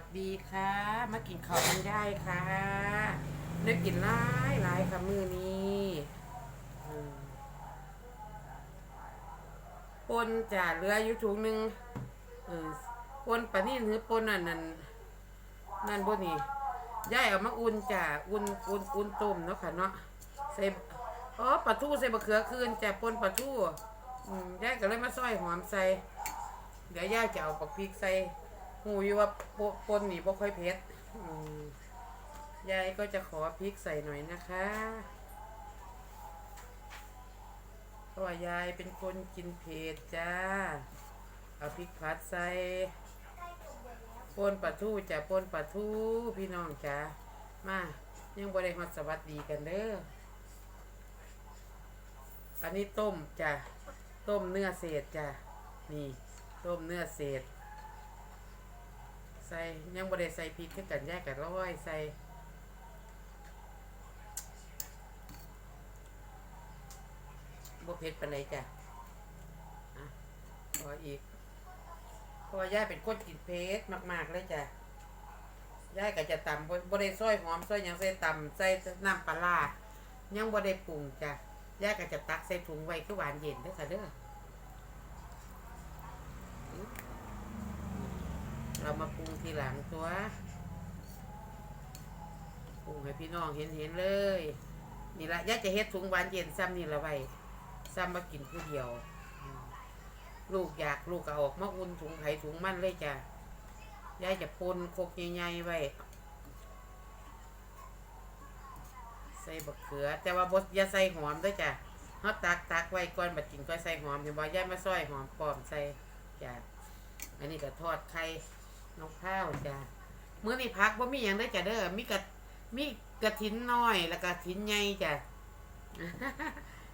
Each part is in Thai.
สดีค่ะ มากินข้าวกันได้ค่ะได้กินหลายหลายค่ะมือนี้ปนจ่าเรืออยู่ถุงหนึ่งปนปะนี่หรือปนอันนั้นนั่นบ่นี่ย่ายเอามาอุ่นจ่าอุ่นอุ่นอุ่นต้มเนาะค่ะเนาะใส่อ๋อปลาทูใส่บะเขือคืนจ่าปนปลาทูย่ายก็เลยมาซอยหอมใส่เดี๋ยวย่าจะเอาปักพริกใส่ หูอยู่ว่าปปนนี่บ่ค่อยเผ็ดยายก็จะขอพริกใส่หน่อยนะคะเพราะว่ายายเป็นคนกินเผ็ดจ้า เอาพริกผัดใส่ปนปลาทูจ้ะปนปลาทูพี่น้องจ้ามายังบ่ได้ฮอดสวัสดีกันเด้อ อันนี้ต้มจ้ะ ต้มเนื้อเศษจ้ะ นี่ ต้มเนื้อเศษ ใส่ยังบ่ได้ใส่พริกคือกันแยกกันร้อยใส่บเผ็ดปานใดจ้ะอะออีกเพราะว่าย่าเป็นคนกินเผ็ดมาก ๆ เลยจ้ะย่าก็จะตำบ่บ่ได้ซอยหอมซอยยังใส่ตำใส่น้ำปลายังบ่ได้ปรุงจ้ะย่าก็จะตักใส่ถุงไว้คือหวานเย็นเด้อค่ะเด้อ เรามาปรุงทีหลัง ตัวปรุงให้พี่น้องเห็นเห็นๆเลย นี่ละย่าจะเฮ็ดถุงหวานเย็นซ้ำนี่ละไว้ซ้ำมากินผู้เดียว ลูกอยากลูกก็ออกมาอุ่นถุงไผ่ถุงมันเลยจ้ะย่าจะปนโคกใหญ่ๆไว้ใส่บักเขือ แต่ว่าบดอย่าใส่หอมด้วยจ้ะเขาตักตักไว้ก่อนบัดกินก็ใส่หอมเห็นบ่ย่ามาซอยหอมปลอมใส่จ้ะอันนี้ก็ทอดไข่ นกข้าวจ้ะมื้อนี้พักว่ามีอย่างได้จ้ะเด้อมีกระมีกระถินน้อย แล้วก็ถินใหญ่จ้ะ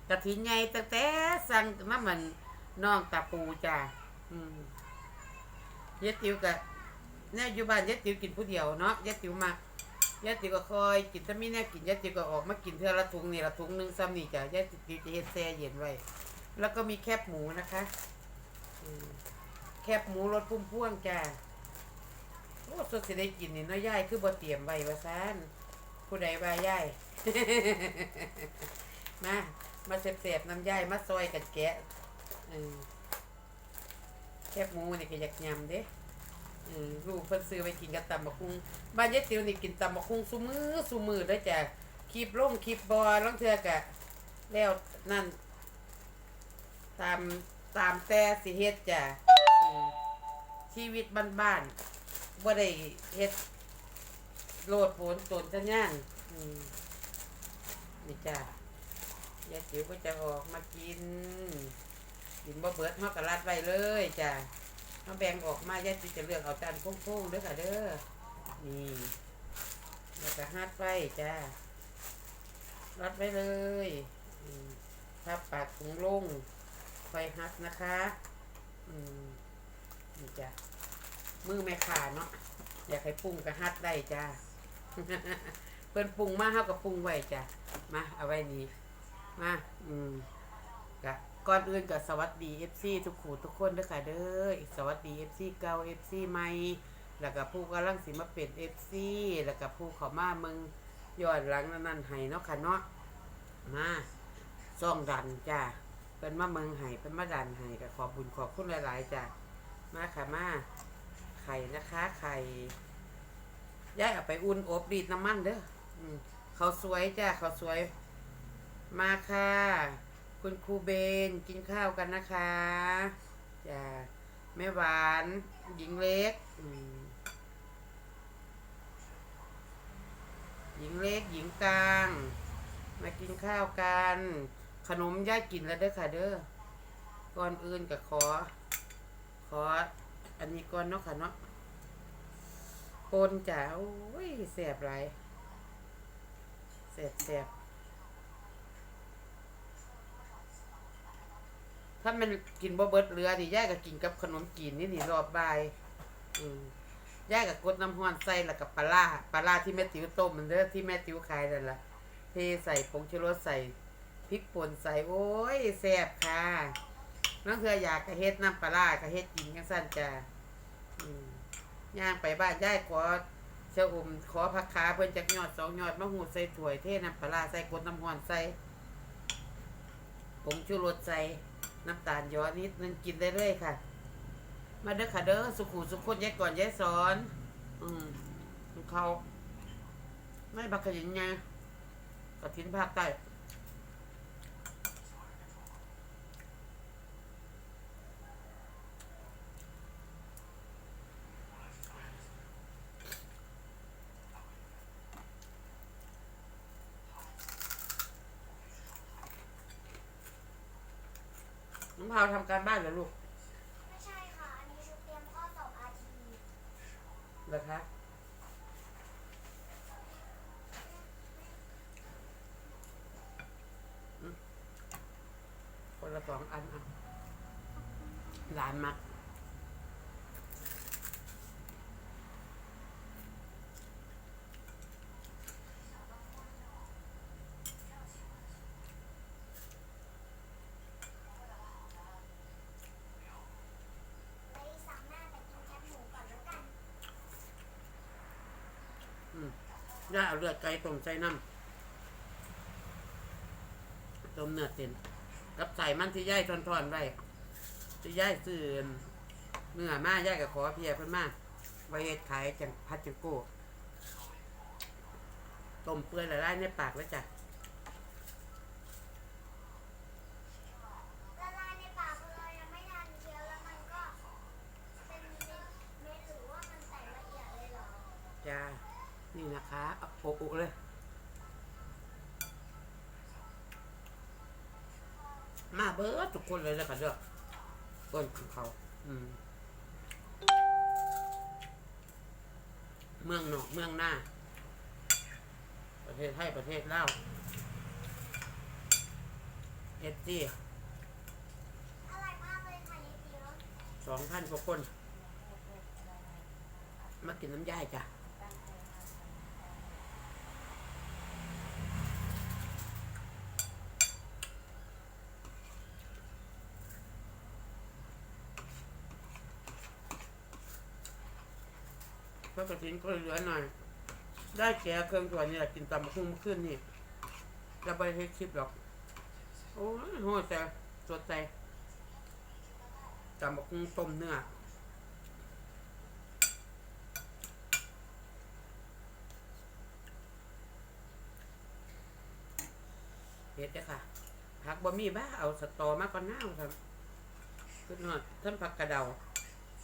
กระถินใหญ่ตั้งแต่สั่งน้ำมันน้องตาปูจ้ะอืมยายติ๋วกับเนี่ยอยู่บ้านยายติ๋วกินผู้เดียวเนาะยายติ๋วมากยายติ๋วก็คอยกินถ้ามีแน่กินยายติ๋วก็ออกมากินเท่าละถุงนี่ละถุงหนึ่งซ้ำนี่จ้ะยายติ๋วจะเฮ็ดแช่เย็นไว้ แล้วก็มีแคบหมูนะคะแคบหมูรสพุ่มพ่วงจ้า โอ้สดสิได้กินนี่เน้อยย่ายคือบ่เตรียมไว้ว่าซนผู้ใดว่าย่าย มามาเสบๆน้ำยายมาซอยกันแกะเออแคบหมูนี่ก็อยากยำเด้เออลูกเพิ่นซื้อไปกินกับตำบักคุ้งบ้านยายติ๋วนี่กินตำบักคุ้งซุมือซุมือเด้อจ้ะคลิปลงคลิปบอลังเทือกะ แล้วนั่น ตามตามแต่สิเฮ็ดจ้ะชีวิตบ้านๆ บ่ได้เฮ็ดโลดโผนตนทะย่านอืมนี่จ้ะยายจิ๋วก็จะออกมากิน กินบ่เบิดเฮาก็รัดไว้เลยจ้ะเฮาแบ่งออกมายายจิ๋วจะเลือกเอาจานโค้งๆเด้อค่ะเด้อนี่แล้วก็ฮัดไว้จ้ะรัดไว้เลยถ้าปากถุงลงไฟฮัดนะคะ อืมนี่จ้ะ มือแม่ขาเนาะอยากให้ปรุงก็ฮัดได้จ้า เพิ่นปรุงมาเฮาก็ปรุงไว้จ้ะมาเอาไว้นี่มาอืมกะก่อนอื่นก็สวัสดี FC ทุกคู่ทุกคนด้อค่ะเด้ออีกสวัสดี FC เก่า FC ใหม่แล้วก็ผู้กำลังสิมาเป็น FC แล้วก็ผู้เข้ามามึงย้อนหลังนั่นให้เนาะค่ะเนาะมาซ่องดันจ้าเพิ่นมาเมืองให้เพิ่นมาดันให้ก็ขอบุญขอบคุณหลาย ๆจ้ามาค่ะมา ไข่นะคะไข่ย่ายเอาไปอุ่นอบดีดน้ำมันเด้อเขาสวยจ้าเขาสวย มาค่ะ คุณครูเบนกินข้าวกันนะคะจ้าแม่หวาน หญิงเล็กหญิงเล็กหญิงกลาง มากินข้าวกัน ขนมย่ากินแล้วเด้อค่ะเด้อก่อนอื่นก็ขอ ขอ อันนี้ก่อนเนาะค่ะเนาะปนจ้าโอ้ยแสบไรแสบแสบถ้ามันกินบ่เบิดเรือนี่ย่ายก็กินกับขนมจีนนี่นี่รอบบ่ายอืมย่ายก็กดน้ำห้อนใส่แล้วกับปลาร้าปลาร้าที่แม่ติ๋วต้มมันเด้อที่แม่ติ๋วขายนั่นละเทใส่ผงชูรสใส่พริกป่นใส่โอ้ยแสบค่ะน้องเธออยากกระเฮ็ดน้ำปลาร้ากระเฮ็ดกินกันสั้นจ้ะอืม ย่างไปบ้านยายขอเจ้าอมขอผักขาเพิ่นจักยอดสองยอดมะหูใส่ถ้วยเทน้ำปลาร้าใส่กดน้ำห้อนใส่ผงชูรสใส่น้ำตาลย้อนนิดนึงกินได้เลยค่ะ มาเด้อค่ะเด้อสุขุสุขคนยายก่อนยายสอน อืมเขาไม่บักขยินไงกระถินภาคใต้ พาวทำการบ้านเหรอลูกไม่ใช่ค่ะ อันนี้ชุดเตรียมข้อสอบอาทีเหรอคะอืมคนละสองอันอะหลานมัก ไว้สักหน้าไปกินแคบหมูก่อนแล้วกัน ย่าเอาเลือดไก่ต้มใส่น้ำต้มเนื้อเส้นกับใส่มันที่ย่ายทอนๆไว้ที่ย่ายซื้อเนื้อมาย่ายกับขอเพียเพิ่นมาไว้เฮ็ดขายจังพัดจังโก้ต้มเปื่อยละลายในปากแล้วจ้ะลายในปากเลยยังไม่ทันเคี้ยวแล้วมันก็เป็นเม็ดเม็ดหรือว่ามันแตกละเอียดเลยเหรอ จ้า นะคะเอาโปะๆเลย มาเบิดทุกคนเลยแล้วกันเด้อก้นของเขา อืมเมืองนอกเมืองหน้า ประเทศไทยประเทศลาวเอสซี่สองพันกว่าคน มากินน้ำย่ายจ้ะ พระกระถินก็เหลือหน่อย ได้แก่เครื่องตัวนี่แหละกินตำบักหุ่งขึ้นนี่จะไปให้คลิปหรอก โอ้ยโหแต่สดใจตำบักหุ่งต้มเนื้อเด็ดเด้ค่ะผักบะหมี่บ้าเอาสตอมาก่อนหน้าครับขึ้นหน่อยท่านผักกระเดา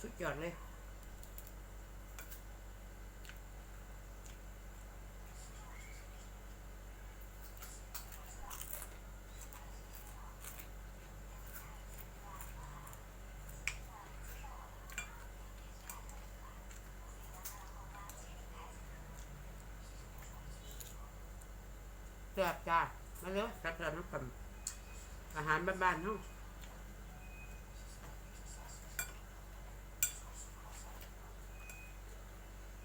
สุดยอดเลย ซ่บจ้ามาเลยแซ่บๆน้ำกันอาหารบ้านๆเนาะ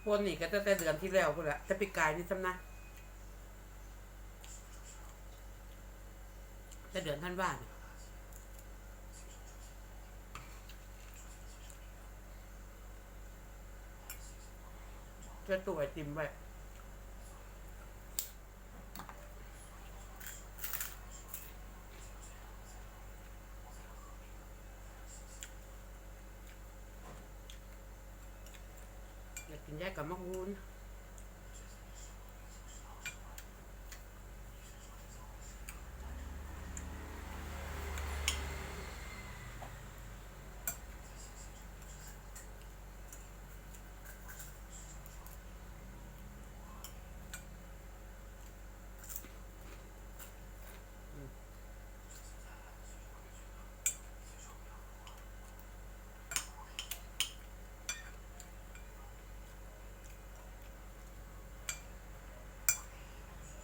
พวกนี่ก็ตั้งแต่เดือนที่แล้วพุ่นละจะปีกายนี่ซ้ำนะจะเดือนท่านว่าเนี่ยจะตัวไอติมไว้ อยากกินแยกกับมะฮูน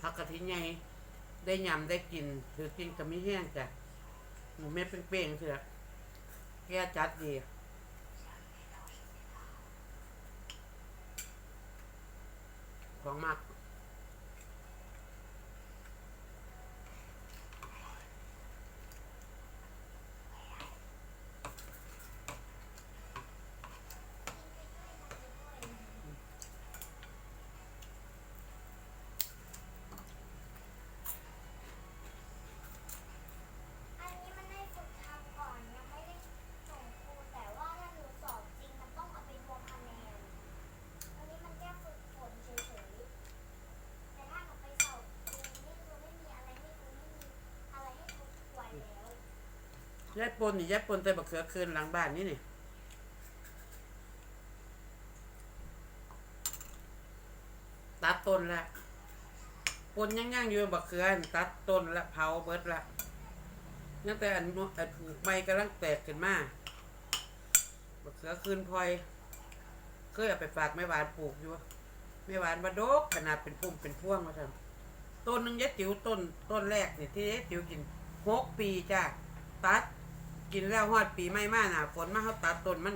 ผักกะทิไงได้ยำได้กิน ถือกินก็ไม่แห้งจ้ะหมูเม็ดเป้งๆเถอะแก้จัดดีของมาก ยายปนนี่ยายปนใส่บักเขือคืนหลังบ้านนี่นี่ตัดต้นละปนยังย่างๆอยู่บักเขือนตัดต้นละเผาเบิดละยังแต่อันนู้นอันผูกไม้กำลังแตกขึ้นมาบักเขือคืนพลอยเคยเอาไปฝากแม่หวานปลูกอยู่แม่หวานมาดกขนาดเป็นพุ่มเป็นพวงมาทำต้นหนึงยายติ๋วต้นต้นแรกนี่ที่ยายติ๋วกินหกปีจ้าตัด กินแล้วฮอดปีไม่มาหนาฝนมาเขาตัดต้นมัน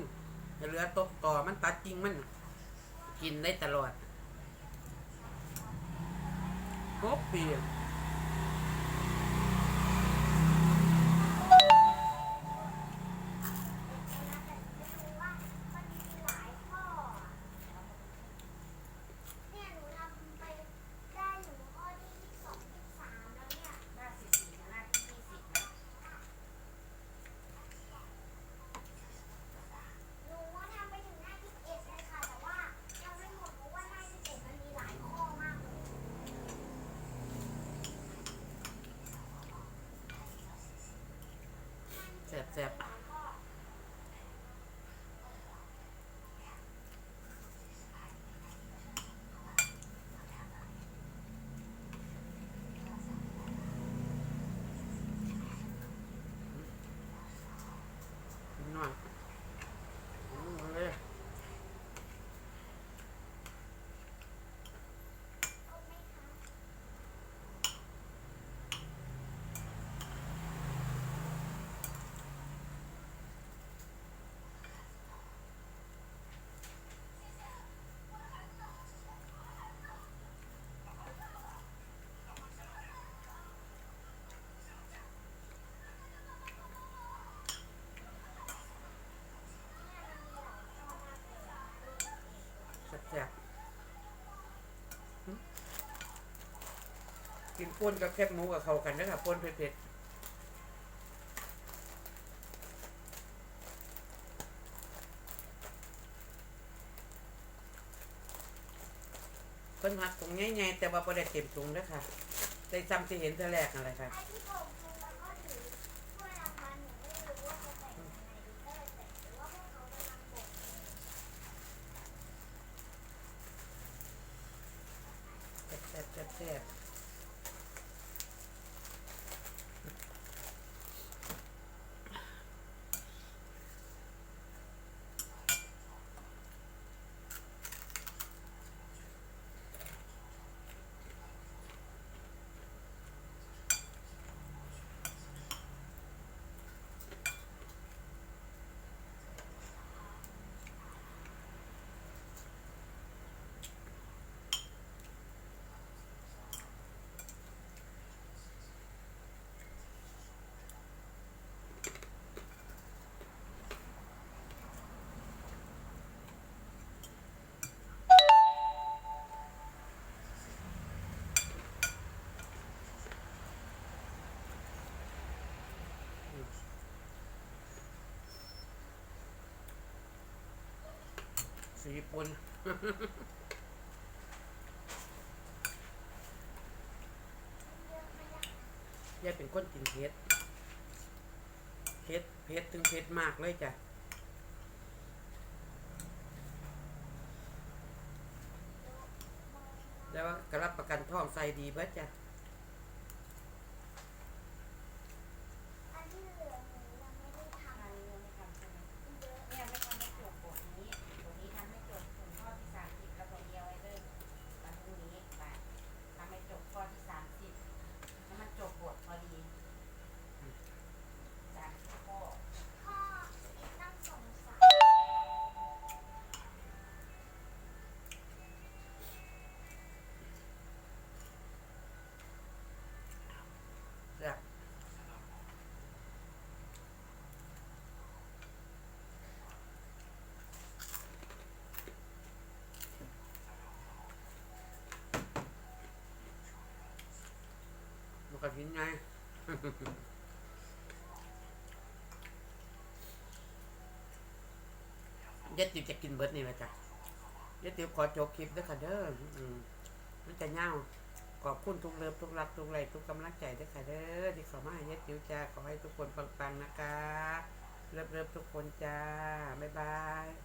เหลือตกต่อมันตัดจริงมัน กินได้ตลอดหกปี รู้ว่ามันมีหลายข้ออะเนี่ยหนูทำไปได้ถึงข้อที่ยี่สิบสองยี่สิบสามแล้วเนี่ย หน้าสิบสี่หน้าที่ยี่สิบนะ หนูว่าทำไปถึงหน้าที่เอ็ดเลยค่ะ แต่ว่ายังไม่หมดเพราะว่าหน้าที่เอ็ดมันมีหลายข้อมากเลย แสบแสบ หลายข้อ หน่อยอืมเอาเลย ครบไหมคะ แสบแสบหึ กินป่นกับแคบหมูกับเขากันนะครับป่นเผ็ดๆเพิ่นหักตรงง่ายๆแต่ว่าประเด็เต็มถุงนะค่ะได้ซ้ำที่เห็นแต่แรกอะไรค่ะ ไอ้ที่ผมดูแล้วก็ถือถ้วยรางวัลหนูไม่รู้ว่าจะแต่งยังไงดีก็เลยแต่งหรือว่าพวกเขากำลังบดเอง แซ่บแซ่บแซ่บ สีปนยายเป็นคนกินเผ็ดเผ็ดเผ็ดถึงเผ็ดมากเลยจ้ะแล้วว่ารับประกันท้องใส่ดีเบิดจ้ะ อันที่เหลือหนูยังไม่ได้ท อันนี้ยังไม่ทำใช่ไหมำเยอะ เนี่ยไม่ทำให้จบบทนี้บทนี้ทำให้จบถึงข้อที่สามสิบแล้วก็เดียวไว้เลยวันพรุ่งนี้ไปทำให้จบข้อที่สามสิบแล้วมันจบบทพอดีสามสิบข้อ พ่ออีกตั้งสองสาม จ้ะ มันก็ทิ้งไงยายติ๋วจะกินเบิดนี่แหละจ้ะยายติ๋วขอจบคลิปด้วยค่ะเด้อมันจะเน่าขอบคุณทุกเลิฟทุกรักทุกไหลทุกกำลังใจด้วยค่ะเด้อที่ข้ามาเย็ดจิ๋วจ้าขอให้ทุกคนปังๆนะคะ เลิฟๆทุกคนจ้า บ๊ายบาย